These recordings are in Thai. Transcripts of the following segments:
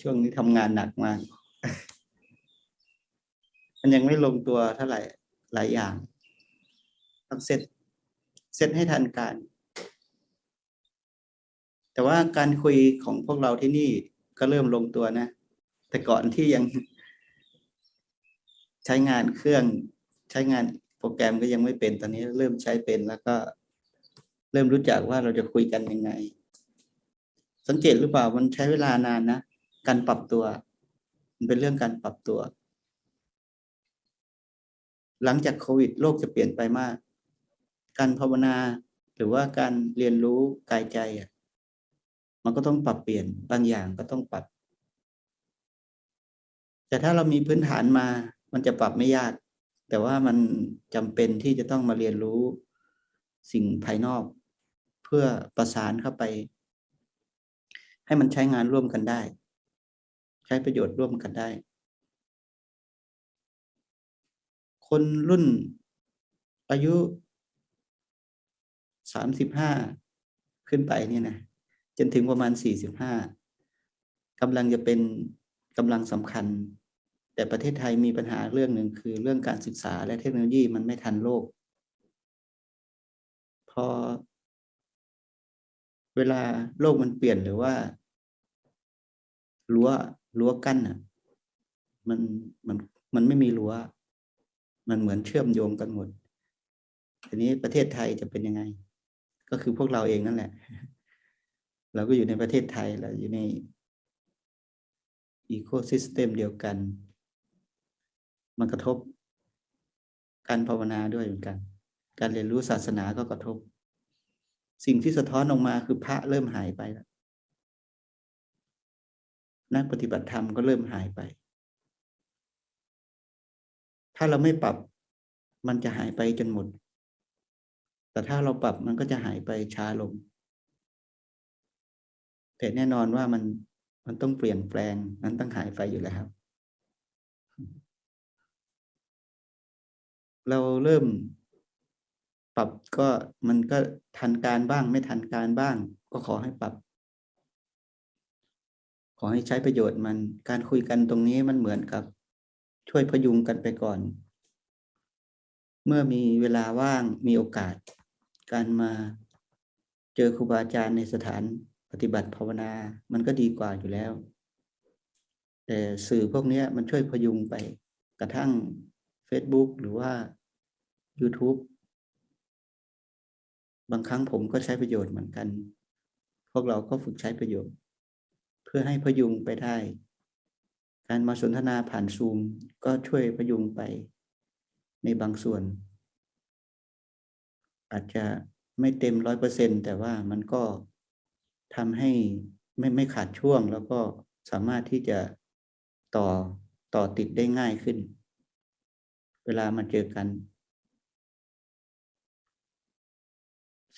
ช่วงนี้ทำงานหนักมาก มันยังไม่ลงตัวเท่าไหร่หลายอย่างต้องเซตเซตให้ทันการ แต่ว่าการคุยของพวกเราที่นี่ก็เริ่มลงตัวนะ แต่ก่อนที่ยัง ใช้งานเครื่องใช้งานโปรแกรมก็ยังไม่เป็นตอนนี้เริ่มใช้เป็นแล้วก็ เริ่มรู้จักว่าเราจะคุยกันยังไง สังเกตหรือเปล่ามันใช้เวลานานนะ การปรับตัว มันเป็นเรื่องการปรับตัว หลังจากโควิดโลกจะเปลี่ยนไปมาก การภาวนาหรือว่าการเรียนรู้กายใจอะ มันก็ต้องปรับเปลี่ยนบางอย่างก็ต้องปรับ แต่ถ้าเรามีพื้นฐานมา มันจะปรับไม่ยาก แต่ว่ามันจำเป็นที่จะต้องมาเรียนรู้สิ่งภายนอก เพื่อประสานเข้าไป ให้มันใช้งานร่วมกันได้ ใช้ประโยชน์ร่วมกันได้ คนรุ่นอายุสามสิบห้าขึ้นไปเนี่ยนะจนถึงประมาณสี่สิบห้ากำลังจะเป็นกำลังสำคัญ แต่ประเทศไทยมีปัญหาเรื่องหนึ่งคือเรื่องการศึกษาและเทคโนโลยีมันไม่ทันโลก พอ เวลาโลกมันเปลี่ยนหรือว่ารั้ว รั้วกั้นอะ มันมันมันไม่มีรั้ว มันเหมือนเชื่อมโยงกันหมดทีนี้ประเทศไทยจะเป็นยังไง ก็คือพวกเราเองนั่นแหละ เราก็อยู่ในประเทศไทยเราอยู่ในอีโคซิสเต็มเดียวกัน มันกระทบ การภาวนาด้วยเหมือนกัน การเรียนรู้ศาสนาก็กระทบ สิ่งที่สะท้อนออกมาคือพระเริ่มหายไปแล้ว นักปฏิบัติธรรมก็เริ่มหายไป ถ้าเราไม่ปรับมันจะหายไปจนหมด แต่ถ้าเราปรับมันก็จะหายไปช้าลง แต่แน่นอนว่ามันมันต้องเปลี่ยนแปลงมันต้องหายไปอยู่แล้วครับ เราเริ่มปรับก็มันก็ทันการบ้างไม่ทันการบ้าง ก็ขอให้ปรับ ขอให้ใช้ประโยชน์มัน การคุยกันตรงนี้มันเหมือนกับ ช่วยพยุงกันไปก่อน เมื่อมีเวลาว่างมีโอกาส การมาเจอครูบาอาจารย์ในสถานปฏิบัติภาวนา มันก็ดีกว่าอยู่แล้ว แต่สื่อพวกนี้มันช่วยพยุงไป กระทั่ง Facebook หรือว่า YouTube บางครั้งผมก็ใช้ประโยชน์เหมือนกัน พวกเราก็ฝึกใช้ประโยชน์ เพื่อให้พยุงไปได้ การมาสนทนาผ่านซูมก็ช่วยพยุงไปในบางส่วน อาจจะไม่เต็มร้อยเปอร์เซ็นแต่ว่ามันก็ทำให้ไม่ไม่ขาดช่วง แล้วก็สามารถที่จะต่อต่อติดได้ง่ายขึ้น เวลามาเจอกัน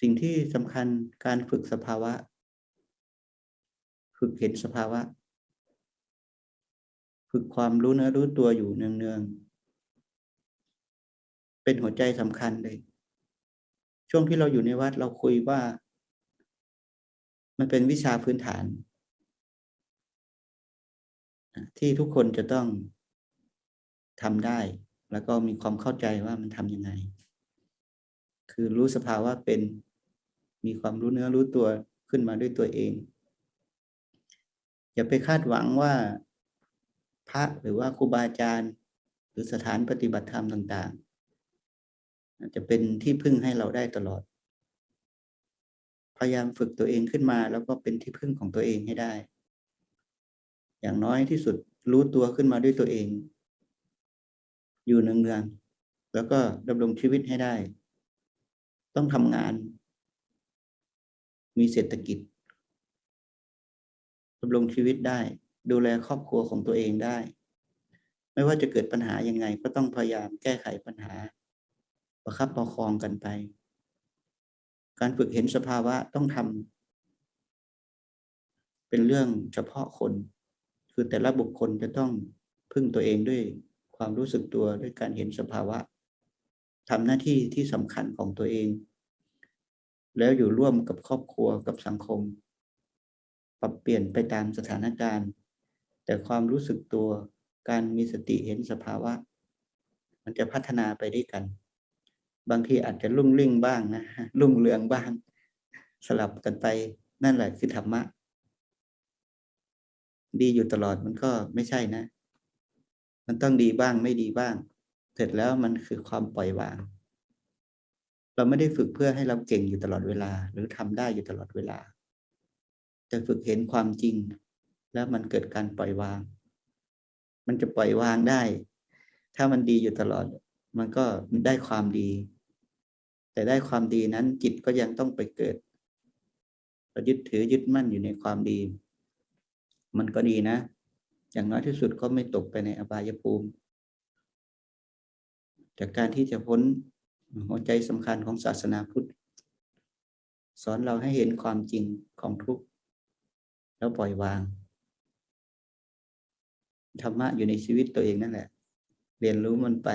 สิ่งที่สำคัญการฝึกสภาวะ ฝึกเห็นสภาวะ ฝึกความรู้เนื้อรู้ตัวอยู่เนืองๆเป็นหัวใจสำคัญเลย ช่วงที่เราอยู่ในวัดเราคุยว่า มันเป็นวิชาพื้นฐาน ที่ทุกคนจะต้องทำได้ แล้วก็มีความเข้าใจว่ามันทำยังไง คือรู้สภาวะเป็นมีความรู้เนื้อรู้ตัวขึ้นมาด้วยตัวเอง อย่าไปคาดหวังว่าพระหรือว่าครูบาอาจารย์ หรือสถานปฏิบัติธรรมต่างๆจะเป็นที่พึ่งให้เราได้ตลอด พยายามฝึกตัวเองขึ้นมา แล้วก็เป็นที่พึ่งของตัวเองให้ได้ อย่างน้อยที่สุดรู้ตัวขึ้นมาด้วยตัวเอง อยู่เนืองๆแล้วก็ดำรงชีวิตให้ได้ ต้องทำงาน มีเศรษฐกิจ ดำรงชีวิตได้ ดูแลครอบครัวของตัวเองได้ ไม่ว่าจะเกิดปัญหายังไง ก็ต้องพยายามแก้ไขปัญหา ประคับประคองกันไป การฝึกเห็นสภาวะต้องทำเป็นเรื่องเฉพาะคน คือแต่ละบุคคลจะต้องพึ่งตัวเองด้วยความรู้สึกตัวด้วยการเห็นสภาวะทำหน้าที่ที่สำคัญของตัวเอง แล้วอยู่ร่วมกับครอบครัวกับสังคม ปรับเปลี่ยนไปตามสถานการณ์ แต่ความรู้สึกตัวการมีสติเห็นสภาวะ มันจะพัฒนาไปด้วยกัน บางทีอาจจะรุ่งเร่งบ้างนะรุ่งเรืองบ้าง สลับกันไปนั่นแหละคือธรรมะ ดีอยู่ตลอดมันก็ไม่ใช่นะ มันต้องดีบ้างไม่ดีบ้าง เสร็จแล้วมันคือความปล่อยวาง เราไม่ได้ฝึกเพื่อให้เราเก่งอยู่ตลอดเวลา หรือทำได้อยู่ตลอดเวลา แต่ฝึกเห็นความจริง แล้วมันเกิดการปล่อยวาง มันจะปล่อยวางได้ ถ้ามันดีอยู่ตลอด มันก็ได้ความดี แต่ได้ความดีนั้นจิตก็ยังต้องไปเกิดประยึดถือยึดมั่นอยู่ในความดี มันก็ดีนะ อย่างน้อยที่สุดก็ไม่ตกไปในอบายภูมิ จากการที่จะพ้นหัวใจสำคัญของศาสนาพุทธ สอนเราให้เห็นความจริงของทุกข์ แล้วปล่อยวาง ธรรมะอยู่ในชีวิตตัวเองนั่นแหละ เรียนรู้มันไป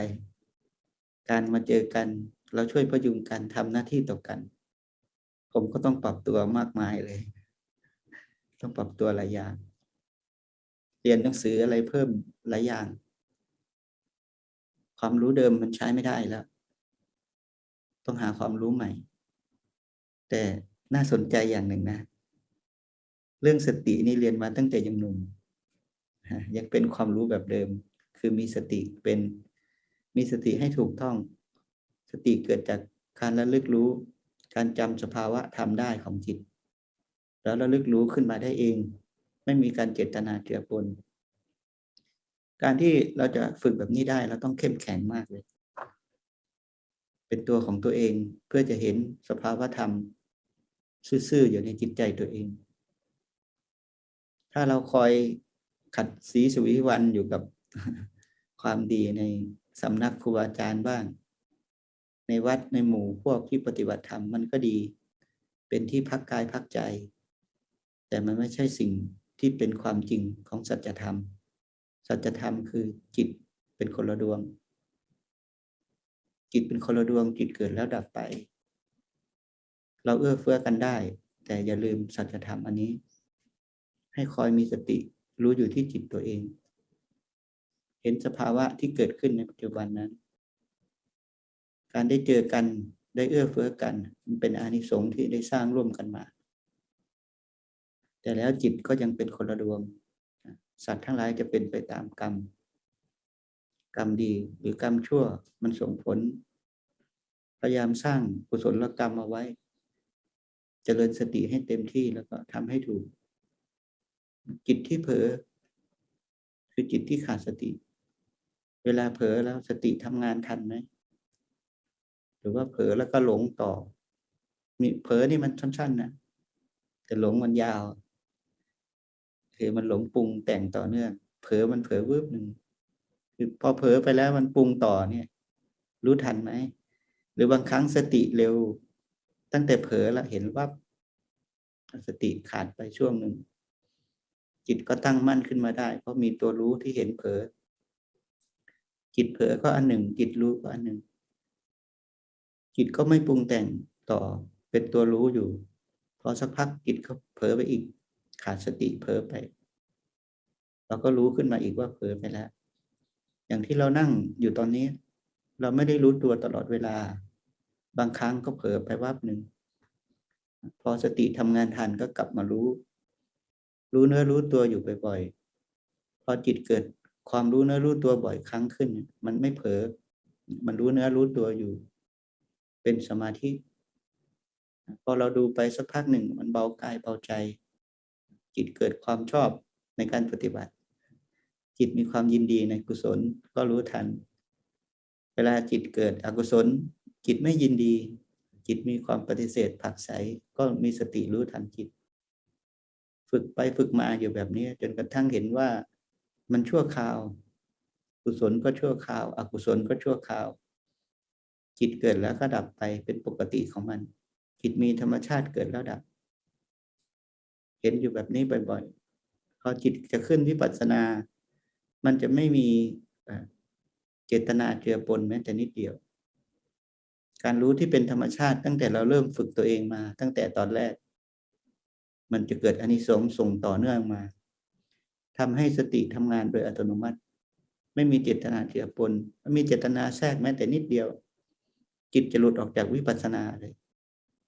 การมาเจอกัน เราช่วยพยุงกันทำหน้าที่ต่อกัน ผมก็ต้องปรับตัวมากมายเลย ต้องปรับตัวหลายอย่าง เรียนหนังสืออะไรเพิ่มหลายอย่าง ความรู้เดิมมันใช้ไม่ได้แล้ว ต้องหาความรู้ใหม่ แต่น่าสนใจอย่างหนึ่งนะ เรื่องสตินี่เรียนมาตั้งแต่ยังหนุ่มยังเป็นความรู้แบบเดิม คือมีสติเป็นมีสติให้ถูกต้อง สติเกิดจากการระลึกรู้ การจำสภาวะทำได้ของจิต แล้วระลึกรู้ขึ้นมาได้เอง ไม่มีการเจตนาเจือปนการที่เราจะฝึกแบบนี้ได้เราต้องเข้มแข็งมากเลย เป็นตัวของตัวเองเพื่อจะเห็นสภาวะธรรม ซื่อๆอยู่ในจิตใจตัวเอง ถ้าเราคอยขัดสีสวีวันอยู่กับความดีในสำนักครูอาจารย์บ้าง ในวัดในหมู่พวกที่ปฏิบัติธรรมมันก็ดี เป็นที่พักกายพักใจ แต่มันไม่ใช่สิ่งที่เป็นความจริงของสัจธรรม สัจธรรมคือจิตเป็นคนละดวง จิตเป็นคนละดวงจิตเกิดแล้วดับไป เราเอื้อเฟื้อกันได้ แต่อย่าลืมสัจธรรมอันนี้ ให้คอยมีสติรู้อยู่ที่จิตตัวเอง เห็นสภาวะที่เกิดขึ้นในปัจจุบันนั้น การได้เจอกันได้เอื้อเฟื้อกัน มันเป็นอานิสงส์ที่ได้สร้างร่วมกันมา แต่แล้วจิตก็ยังเป็นคนละดวง สัตว์ทั้งหลายจะเป็นไปตามกรรม กรรมดีหรือกรรมชั่วมันส่งผล พยายามสร้างกุศลกรรมเอาไว้เจริญสติให้เต็มที่แล้วก็ทำให้ถูก จิตที่เผลอคือจิตที่ขาดสติ เวลาเผลอแล้วสติทำงานทันไหมหรือว่าเผลอแล้วก็หลงต่อ มีเผลอนี่มันสั้นๆนะแต่หลงมันยาว คือมันหลงปรุงแต่งต่อเนื่องเผลอมันเผลอวืบหนึ่งคือพอเผลอไปแล้วมันปรุงต่อเนี่ย รู้ทันไหมหรือบางครั้งสติเร็ว ตั้งแต่เผลอแล้วเห็นว่าสติขาดไปช่วงหนึ่ง จิตก็ตั้งมั่นขึ้นมาได้ เพราะมีตัวรู้ที่เห็นเผลอจิตเผลอก็อันหนึ่ง จิตรู้ก็อันหนึ่ง จิตก็ไม่ปรุงแต่งต่อเป็นตัวรู้อยู่พอสักพักจิตก็เผลอไปอีก ขาดสติเผลอไป เราก็รู้ขึ้นมาอีกว่าเผลอไปแล้ว อย่างที่เรานั่งอยู่ตอนนี้ เราไม่ได้รู้ตัวตลอดเวลา บางครั้งก็เผลอไปวับหนึ่งพอสติทำงานทันก็กลับมารู้ รู้เนื้อรู้ตัวอยู่บ่อยๆพอจิตเกิดความรู้เนื้อรู้ตัวบ่อยครั้งขึ้น มันไม่เผลอมันรู้เนื้อรู้ตัวอยู่ เป็นสมาธิพอเราดูไปสักพักหนึ่ง มันเบากายเบาใจ จิตเกิดความชอบในการปฏิบัติ จิตมีความยินดีในกุศลก็รู้ทัน เวลาจิตเกิดอกุศล จิตไม่ยินดี จิตมีความปฏิเสธผักใสก็มีสติรู้ทันจิต ฝึกไปฝึกมาอยู่แบบนี้จนกระทั่งเห็นว่ามันชั่วคราว กุศลก็ชั่วคราว อกุศลก็ชั่วคราว จิตเกิดแล้วก็ดับไปเป็นปกติของมัน จิตมีธรรมชาติเกิดแล้วดับ เห็นอยู่แบบนี้บ่อยๆพอจิตจะขึ้นวิปัสสนา มันจะไม่มีเจตนาเจือปนแม้แต่นิดเดียว การรู้ที่เป็นธรรมชาติตั้งแต่เราเริ่มฝึกตัวเองมา ตั้งแต่ตอนแรก มันจะเกิดอานิสงส์ส่งต่อเนื่องมาทำให้สติทำงานโดยอัตโนมัติ ไม่มีเจตนาเจือปนไม่มีเจตนาแทรกแม้แต่นิดเดียว จิตจะหลุดออกจากวิปัสสนาเลย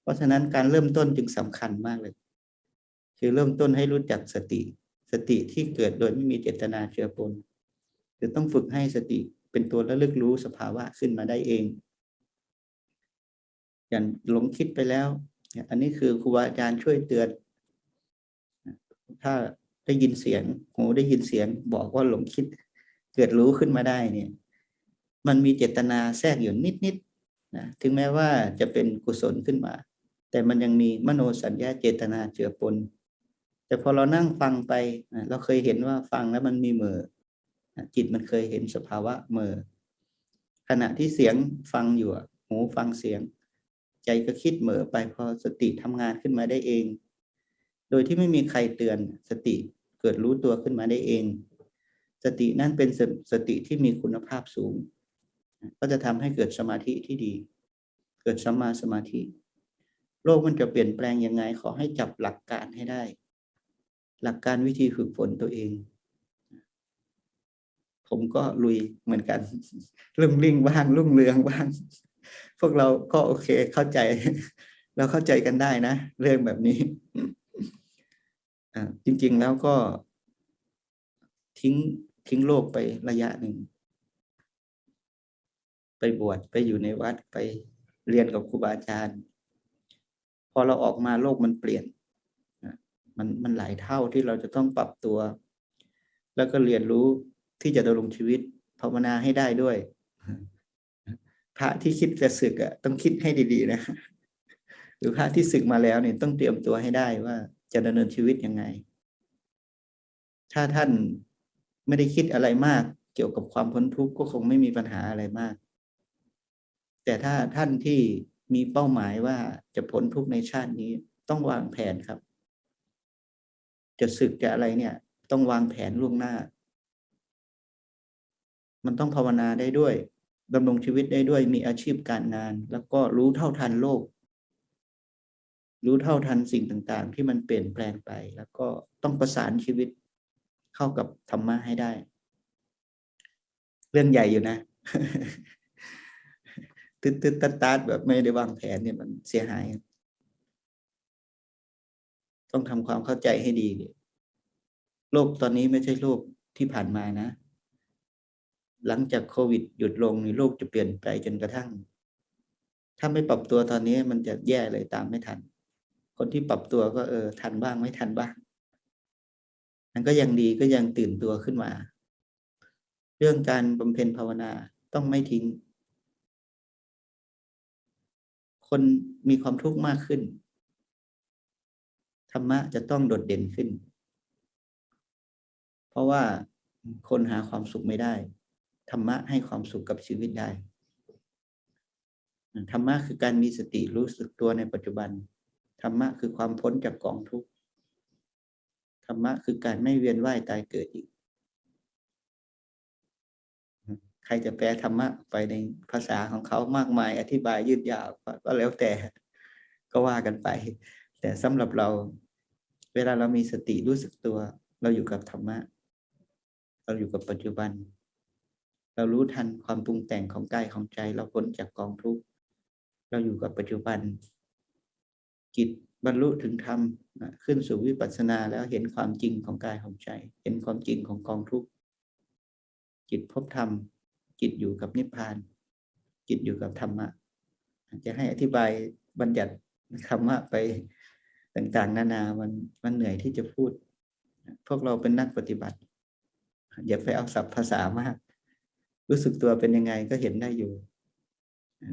เพราะฉะนั้นการเริ่มต้นจึงสำคัญมากเลย คือเริ่มต้นให้รู้จักสติ สติที่เกิดโดยไม่มีเจตนาเจือปนคือต้องฝึกให้สติเป็นตัวระลึกรู้สภาวะขึ้นมาได้เองอย่างหลงคิดไปแล้ว อันนี้คือครูบาอาจารย์ช่วยเตือน ถ้าได้ยินเสียงหูได้ยินเสียง บอกว่าหลงคิด เกิดรู้ขึ้นมาได้เนี่ย มันมีเจตนาแทรกอยู่นิดๆนะถึงแม้ว่าจะเป็นกุศลขึ้นมา แต่มันยังมีมโนสัญญาเจตนาเจือปน แต่พอเรานั่งฟังไปเราเคยเห็นว่าฟังแล้วมันมีเม่อจิตมันเคยเห็นสภาวะเมื่อขณะที่เสียงฟังอยู่หูฟังเสียง ใจก็คิดเหม่อไปพอสติทำงานขึ้นมาได้เอง โดยที่ไม่มีใครเตือนสติเกิดรู้ตัวขึ้นมาได้เอง สตินั่นเป็นสสติที่มีคุณภาพสูง ก็จะทำให้เกิดสมาธิที่ดี เกิดสัมมาสมาธิ โลกมันจะเปลี่ยนแปลงยังไง ขอให้จับหลักการให้ได้ หลักการวิธีฝึกฝนตัวเอง ผมก็ลุยเหมือนกันรุ่งริ่งบ้างรุ่งเรืองบ้างพวกเราก็โอเคเข้าใจ เราเข้าใจกันได้นะ เรื่องแบบนี้ จริง ๆ แล้วก็ทิ้งทิ้งโลกไประยะหนึ่ง ไปบวชไปอยู่ในวัดไปเรียนกับครูบาอาจารย์ พอเราออกมาโลกมันเปลี่ยนมันมันหลายเท่าที่เราจะต้องปรับตัว แล้วก็เรียนรู้ที่จะดำรงชีวิตภาวนาให้ได้ด้วย พระที่คิดจะศึกอะต้องคิดให้ดีๆนะหรือพระที่ศึกมาแล้วเนี่ยต้องเตรียมตัวให้ได้ว่า จะดำเนินชีวิตยังไง ถ้าท่านไม่ได้คิดอะไรมาก เกี่ยวกับความพ้นทุกข์ก็คงไม่มีปัญหาอะไรมาก แต่ถ้าท่านที่มีเป้าหมายว่าจะพ้นทุกข์ในชาตินี้ต้องวางแผนครับ จะศึกจะอะไรเนี่ย ต้องวางแผนล่วงหน้า มันต้องภาวนาได้ด้วยดำรงชีวิตได้ด้วยมีอาชีพการงาน แล้วก็รู้เท่าทันโลก รู้เท่าทันสิ่งต่างๆ ที่มันเปลี่ยนแปลงไป แล้วก็ต้องประสานชีวิตเข้ากับธรรมะให้ได้ เรื่องใหญ่อยู่นะ ตึ๊ดตึ๊ดตัดตัดแบบไม่ได้วางแผนเนี่ยมันเสียหาย ต้องทำความเข้าใจให้ดี โลกตอนนี้ไม่ใช่โลกที่ผ่านมานะ หลังจากโควิดหยุดลงในโลกจะเปลี่ยนไปจนกระทั่งถ้าไม่ปรับตัวตอนนี้มันจะแย่เลยตามไม่ทัน คนที่ปรับตัวก็เออทันบ้างไม่ทันบ้างมันก็ยังดีก็ยังตื่นตัวขึ้นมา เรื่องการบำเพ็ญภาวนาต้องไม่ทิ้ง คนมีความทุกข์มากขึ้น ธรรมะจะต้องโดดเด่นขึ้น เพราะว่าคนหาความสุขไม่ได้ ธรรมะให้ความสุขกับชีวิตได้ธรรมะคือการมีสติรู้สึกตัวในปัจจุบัน ธรรมะคือความพ้นจากกองทุกข์ธรรมะคือการไม่เวียนว่ายตายเกิดอีก ใครจะแปลธรรมะไปในภาษาของเขามากมาย อธิบายยืดยาวก็แล้วแต่ก็ว่ากันไป แต่สำหรับเรา เวลาเรามีสติรู้สึกตัว เราอยู่กับธรรมะ เราอยู่กับปัจจุบัน เรารู้ทันความปรุงแต่งของกายของใจ เราพ้นจากกองทุกข์เราอยู่กับปัจจุบัน จิตบรรลุถึงธรรมขึ้นสู่วิปัสสนาแล้วเห็นความจริงของกายของใจ เห็นความจริงของกองทุกข์จิตพบธรรม จิตอยู่กับนิพพาน จิตอยู่กับธรรมะจะให้อธิบายบัญญัติธรรมะไปต่างๆ นานามันมันเหนื่อยที่จะพูด พวกเราเป็นนักปฏิบัติ อย่าไปเอาศัพท์ภาษามาก รู้สึกตัวเป็นยังไงก็เห็นได้อยู่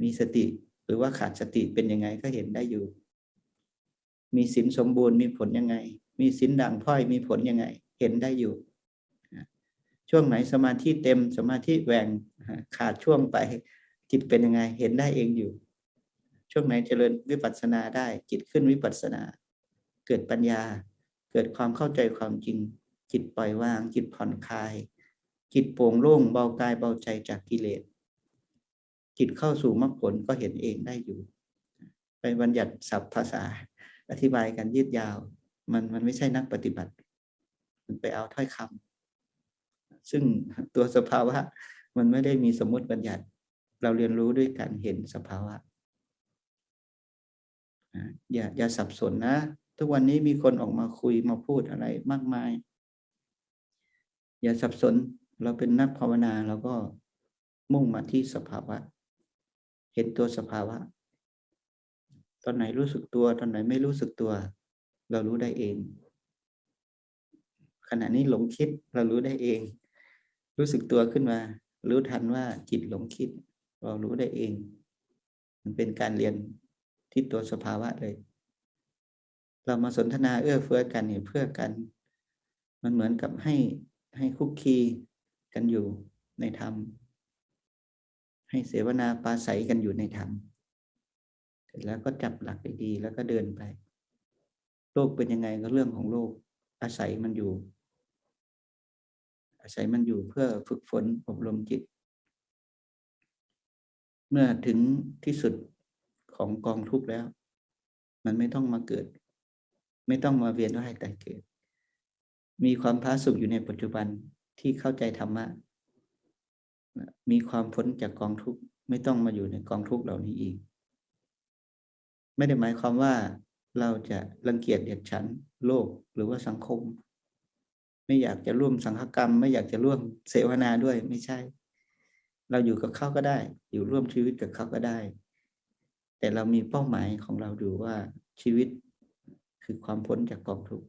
มีสติหรือว่าขาดสติเป็นยังไงก็เห็นได้อยู่ มีสินสมบูรณ์มีผลยังไง มีสินด่างพ้อยมีผลยังไง เห็นได้อยู่ ช่วงไหนสมาธิเต็มสมาธิแหวงขาดช่วงไปจิตเป็นยังไง เห็นได้เองอยู่ ช่วงไหนเจริญวิปัสสนาได้จิตขึ้นวิปัสสนา เกิดปัญญา เกิดความเข้าใจความจริง จิตปล่อยวาง จิตผ่อนคลาย จิตโปร่งโล่งเบากายเบาใจจากกิเลสจิตเข้าสู่มรรคผลก็เห็นเองได้อยู่ ไปบัญญัติศัพท์ภาษา อธิบายกันยืดยาว มันมันไม่ใช่นักปฏิบัติ มันไปเอาถ้อยคำซึ่งตัวสภาวะ มันไม่ได้มีสมมติบัญญัติ เราเรียนรู้ด้วยการเห็นสภาวะนะอย่าอย่าสับสนนะ ทุกวันนี้มีคนออกมาคุยมาพูดอะไรมากมาย อย่าสับสนเราเป็นนักภาวนาเราก็มุ่งมาที่สภาวะ เห็นตัวสภาวะ ตอนไหนรู้สึกตัว ตอนไหนไม่รู้สึกตัว เรารู้ได้เอง ขณะนี้หลงคิดเรารู้ได้เอง รู้สึกตัวขึ้นมา รู้ทันว่าจิตหลงคิด เรารู้ได้เอง มันเป็นการเรียนที่ตัวสภาวะเลย เรามาสนทนาเอื้อเฟื้อกันเนี่ยเพื่อกัน มันเหมือนกับให้ให้คุกคีกันอยู่ในธรรม ให้เสวนาปาศัยกันอยู่ในธรรม ร็จแล้วก็จับหลักดีๆแล้วก็เดินไป โลกเป็นยังไงก็เรื่องของโลก อาศัยมันอยู่ อาศัยมันอยู่เพื่อฝึกฝนอบรมจิต เมื่อถึงที่สุดของกองทุกข์แล้ว มันไม่ต้องมาเกิด ไม่ต้องมาเวียนว่ายแต่เกิด มีความพาสุขอยู่ในปัจจุบันที่เข้าใจธรรมะมีความพ้นจากกองทุกข์ไม่ต้องมาอยู่ในกองทุกข์เหล่านี้อีก ไม่ได้หมายความว่าเราจะรังเกียจเดียดฉันโลกหรือว่าสังคม ไม่อยากจะร่วมสังฆกรรม ไม่อยากจะร่วมเสวนาด้วยไม่ใช่ เราอยู่กับเขาก็ได้ อยู่ร่วมชีวิตกับเขาก็ได้ แต่เรามีเป้าหมายของเราดูว่าชีวิตคือความพ้นจากกองทุกข์